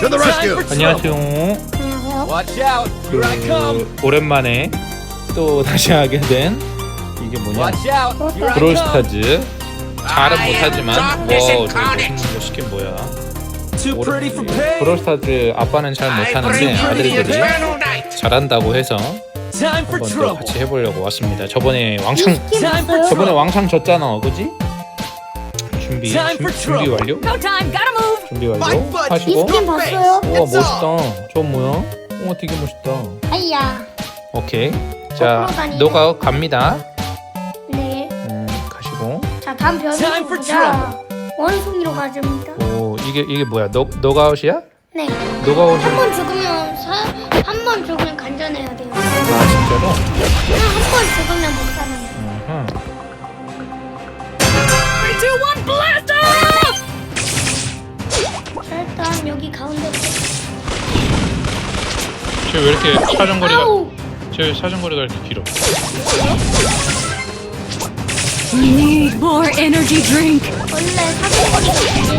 To the rescue. 안녕하세요. 안녕하세요. Watch out! Here I come! 그, 오랜만에 또 다시 하게 된 이게 뭐냐? Watch out! Here I come! 브롤스타즈. 잘은 못하지만 와 저기 멋있는 거 시킨 뭐야? Pain. 브롤스타즈 아빠는 잘 못하는데 아들들이 잘한다고 해서 한번 또. 같이 해보려고 왔습니다. 저번에 왕창 저번에. 왕창 졌잖아, 그지? 준비 Time 준, for 준비. 완료? No time, gotta move. 준비 완료? 이 하시고 스킨 봤어요? 우와 멋있다. 저 뭐야? 우와 되게 멋있다. 아이야. 오케이. 자, 거꾸로 다니네. 너가 갑니다. 네. 음, 가시고. 자, 다음 Time 변이 for 보자. 원숭이로 가줍니다. 오, 이게 이게 뭐야? 너 너가웃이야? 네. 너가웃이 한번 죽으면 한 번 죽으면 간전해야 돼요. 아 진짜로? 이렇게 사정거리가 아우! 쟤 사정거리가 이렇게 길어? Need more energy drink. 원래.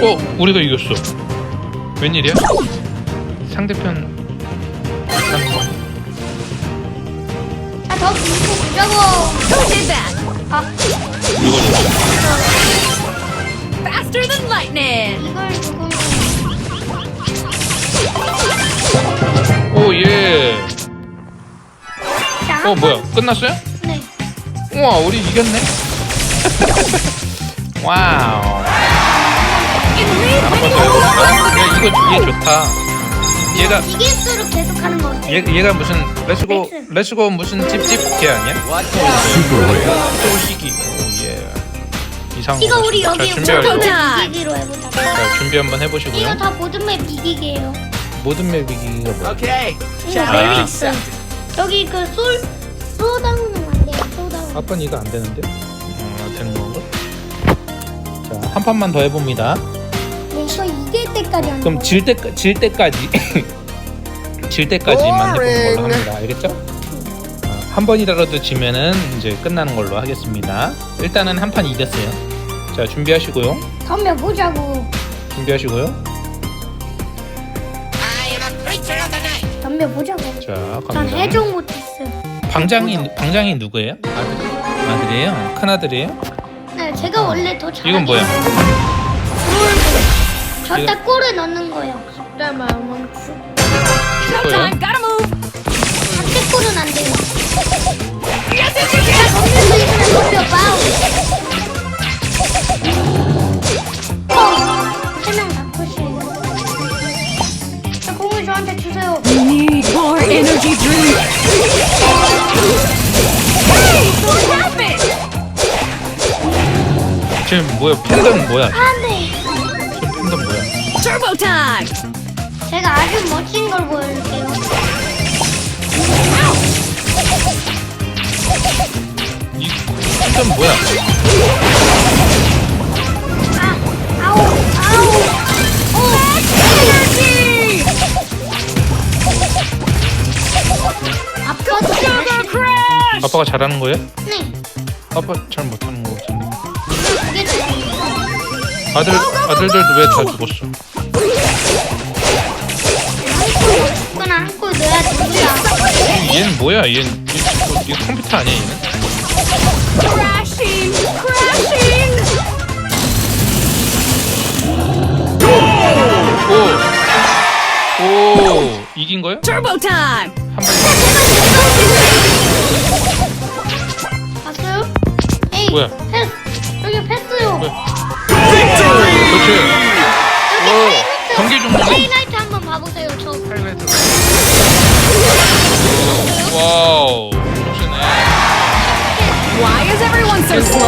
어, 우리가 이겼어. 웬일이야? 상대편 하는 거. 자, 더 밀고 보자고. Who did that? 아, 이거 Faster than lightning. 이걸 죽으면. 오 예. 자, 어한 뭐야? 번- 끝났어요? 네. 우와, 우리 이겼네. 와우. 한번 더 해볼까? 야 이거 얘 좋다. 얘가 이길수록 계속 하는 거 어때요? 얘 얘가 무슨 렛츠고 렛츠고 무슨 찝찝 걔 아니야? Watch out! 또. 이상. 이거 우리 여기 자 준비 완료. 모든. 맵 이기기로 해보자. 자 준비 한번 해보시고요. 이거 다 모든 맵 이기기예요. 모든 맵 이기기가 뭐야? Okay. 이거 Challenge 맵이 아. 있어. 여기 그 솔, 소다운은 안 돼요. 소다운. 아빠는 이거 안 되는데? 어, 되는 건가? 자, 한 판만 더 해봅니다. 네, 이거 이길 때까지 하는 그럼. 질 때, 질 때까지. 질 때까지만 해보는 걸로 합니다. 알겠죠? 어, 한 번이라도 지면은 이제 끝나는 걸로 하겠습니다. 일단은 한 판 이겼어요. 자, 준비하시고요. 덤벼 보자고. 준비하시고요. 덤벼 보자고. 자, 난 갑니다. 해적 못했어요. 방장이, 방장이 누구예요? 아들, 아들이에요? 큰 아들이에요? 네, 제가 원래 더 잘하는 이건 뭐야? 저때 골을 넣는 거예요. time, gotta move. 뭐야? 팬덤 뭐야? 안 돼. 쟤 팬덤 뭐야? Turbo time. 제가 아주 멋진 걸 보여줄게요. 이 팬덤 뭐야? 아, 아우, 아우. 오, Energy. 아빠도 잘하시네. Crash. 아빠가 잘하는 거예요? 네, 아빠 잘 못하는 아들 아들들도 왜 다 죽었어? 넣어야. 얘는 뭐야? 얘는 얘, 얘 컴퓨터 아니야 얘는? Crashing. Crashing. 오, 오 이긴 거야? Turbo time. 한 번. 그렇지. 오, 경기 종료는 하이라이트 한번 봐보세요. 저 하이라이트. 와우. Why is everyone so slow?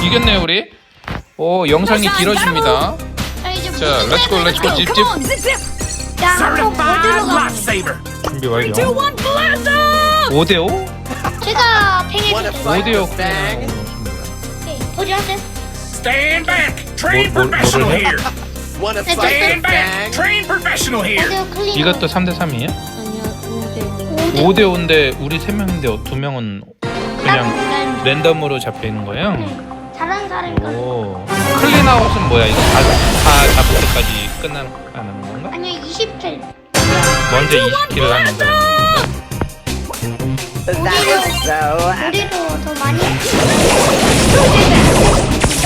오, 이겼네 우리. 오, 영상이 길어집니다. 자, 이제 자, 렛츠고 렛츠고 찝찝. Come on, zip zip. 자, 한번 어디로 가? 준비 완료. Two, one, blast off. 5대 5? 제가 팽해줄게요. fight 5대 5. with bang? 오케이, 포즈하세요. Stand back! Trained What- what- professional what- here! Wanna Stand fight with Stand back! bang? Trained professional here! 클리너. 이것도 3대 3이에요? 아니요, 5대 5인데 우리 3명인데 두 명은 그냥 랜덤으로 잡혀 있는 거예요? 잘하는 사람이 거 오. 클린아웃은 뭐야? 이거 다, 다 잡을 때까지 끝나는 하는 건가? 아니요 20킬 먼저 20킬을 하는 사람. 우리로 우리로 더 많이?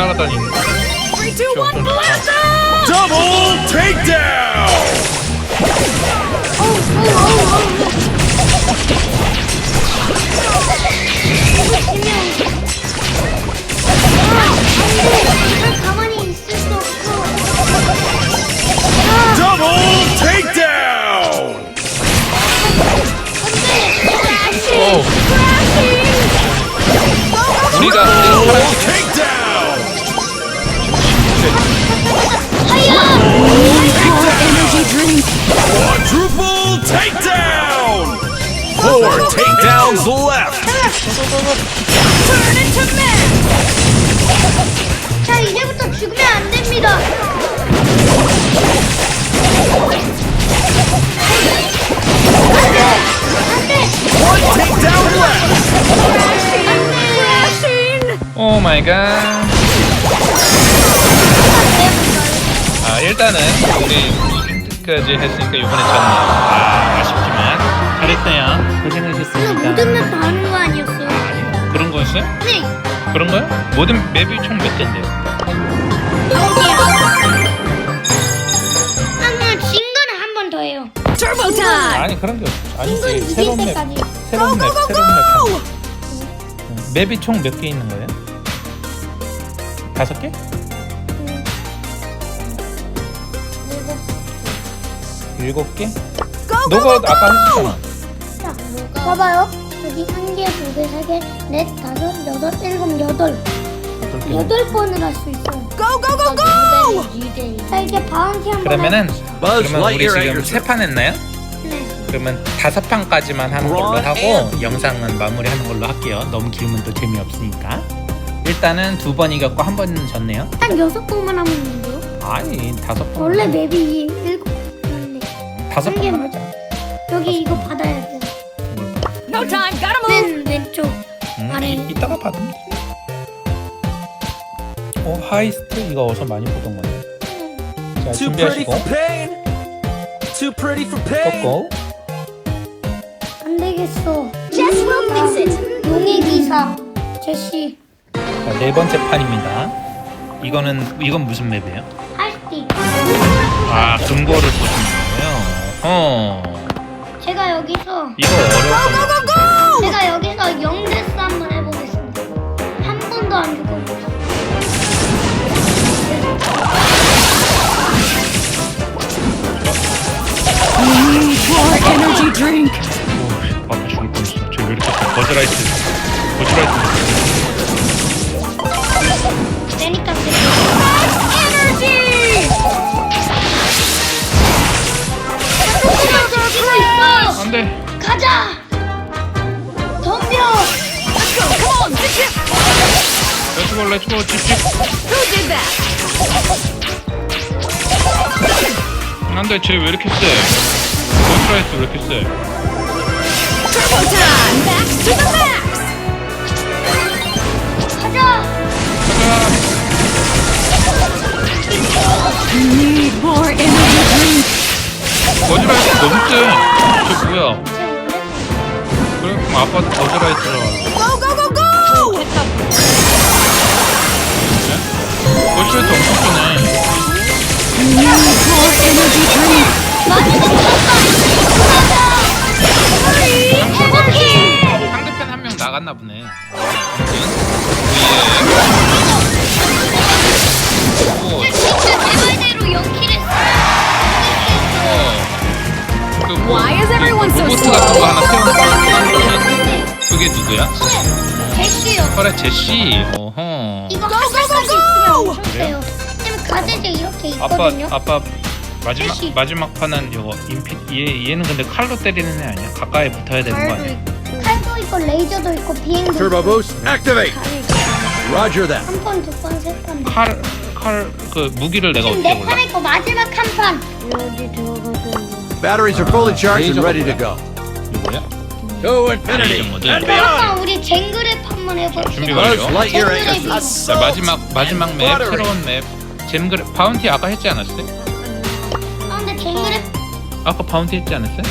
따라다니는 거야? 3, 2, 1, 저 엄청 blast! Double takedown. 어우 어우 어우 어우 가만히 있을 자, 이제부터 죽으면 안 됩니다. 오 마이 갓. 아, 일단은 우리 2등까지 했으니까 이번에 졌네요. 아, 아쉽지만 잘했어요. 고생하셨습니다. 모든 맵다 거 아니었어요? 그런 거였어요? 네! 그런 거요? 모든 맵이 총 몇 개인데요? 아마 진 거는 한 번 더 해요. Turbo time! 아니 그런 게 없- 진 거는 아니지 이길 새로운 맵 때까지. 새로운 맵 새로운 맵! 응. 맵이 총 몇 개 있는 거예요? 다섯 개? 일곱 개? Go, go, 너가 go, 아까! 했잖아. 자, 봐봐요. 여기 한 개, 두 개, 세 개, 넷, 다섯, 여덟, 일곱, 여덟. 여덟 번을 할 수 있어요. Go, go, go, go! 자, 이제 바운티 한번 그러면은 Buzz 그러면 우리 Lightyear 지금 세 판 했나요? 네. 그러면 다섯 판까지만 하는 걸로 Ron 하고 and- 영상은 마무리하는 걸로 할게요. 너무 길면 또 재미없으니까. 일단은 두 번 이겼고 한 번은 졌네요. 한 여섯 번만 하면 되는데요? 아니 다섯 번. 원래 맵이 일곱 번인데 다섯 한 개만 번 하자. 여기. No time, gotta move! 맨 왼쪽 응, 아래. 이- 이따가 받으면 돼. 어 하이스트 이거 어서 많이 보던 건데. 자 Too pretty 준비하시고 for pain. Too pretty for pain. 꺾고 안 되겠어. Jess will fix it! 용의 기사 제시 자, 네 번째 판입니다. 이거는 이건 무슨 맵이에요? 아 금고를 보시는 거예요. 어 제가 여기서 이거 같은데. 제가 여기서 영데스 한번 해보겠습니다. 한 번도 안 죽어. More energy drink! 오, 아까 죽을 뻔했어. 쟤왜 이렇게 세? 버즈라이트. 버즈라이트. 세니까 렛츠고 렛츠고 집집. Who did that? 안 돼. 쟤왜 이렇게 세? 버즈라이트 왜 이렇게 세? Turbo time! Max to the max! 가자. Need more energy drink! 버즈라이트 너무 세. 저 뭐야? 그래? 그럼 아빠도. Go, go, go, go! 어쩔 수 없었네. 상대편 한 명 나갔나 보네. 예. 로봇 같은 거 하나 세워놓고 그게 누구야? 그래 제시. 어허. 가드에 이렇게 아빠 있거든요. 아빠 마지막 제시. 마지막 판은 이거 인피 얘 얘는 근데 칼로 때리는 애 아니야? 가까이 붙어야 되는 거 아니야? 칼도 있고 레이저도 있고 비행도 Turbo 있고. boost, activate. Roger that. 한 번, 두 번, 세 번. 칼 칼 그 무기를 내가 지금 어떻게 네 몰라? 판 있고 마지막 한 판. Batteries are fully charged and ready to go. 누구야? To 레이저 모드. 그러면 우리 쟁그랩 한번 해볼게요. 준비 완료. Lightyear 쟁그랩이. 자 assault. 마지막 마지막 맵. 새로운 맵 잼그래 바운티 아까 했지 않았어요? 아, 근데 쟁그랩, 아까 바운티 했지 않았어요?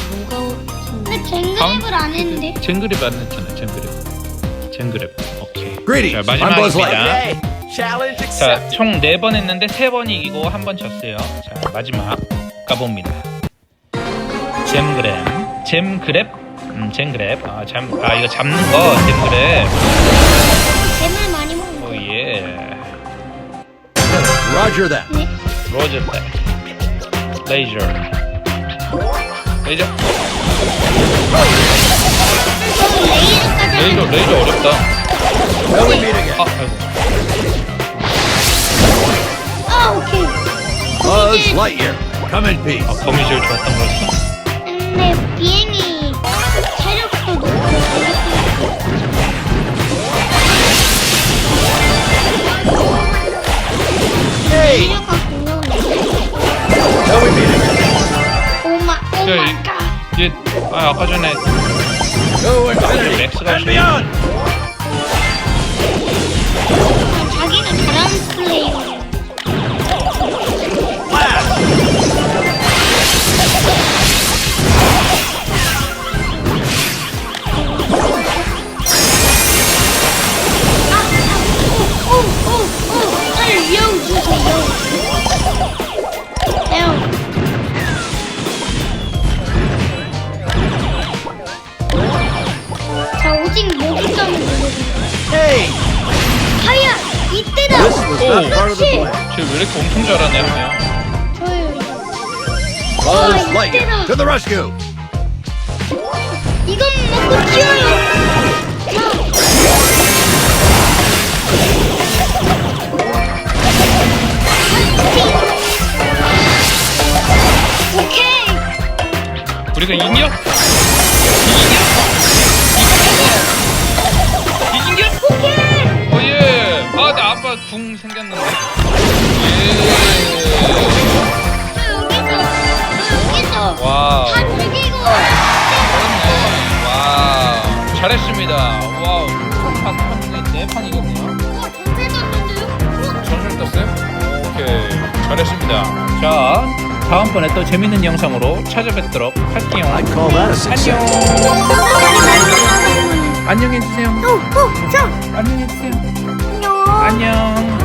근데 쟁그랩을 안 했는데. 잼그랩 안 했잖아 잼그랩 잼그랩 오케이 Greetings. 자 I'm Buzz 마지막입니다 Lightyear. Challenge 자 accepted. 총 네 번 했는데 세 번 이기고 한 번 졌어요 자 마지막 가봅니다 잼그랩 잼그랩 음 잼그랩 아, 잠, 아 이거 잡는 거 잼그랩 잼을 Roger that. 네. 로저 백 레이저 레이저 레이저까지 레이저 하면 레이저 어렵다 Till we meet again. 아 아이고 아, 오케이. Buzz Lightyear. Come in peace. 아 범이 제일 좋았던 거였어? 근데 비행이 체력도 높고 Hey. meet again. 오마 야, 오마이 이- 갓 얘, 아 아까 전에 infinity 맥스가 and beyond. 왜 이렇게 엄청 잘하네 그냥 Buzz 아, Lightyear. 이때다. To the rescue. 이건 먹고 튀어요 자 오케이 우리가? 이겨? 여기서 저 여기서 예 와우. 다 죽이고 잘했네 와우 잘했습니다. 와우. 첫판 판이 네판 이겼네요 와 전세 났는데요? 전술 떴어요? 오케이. 잘했습니다. 자 다음번에 또 재밌는 영상으로 찾아뵙도록 할게요. I'd call that a success. 안녕. 안녕해주세요. 안녕해주세요. 안녕. 안녕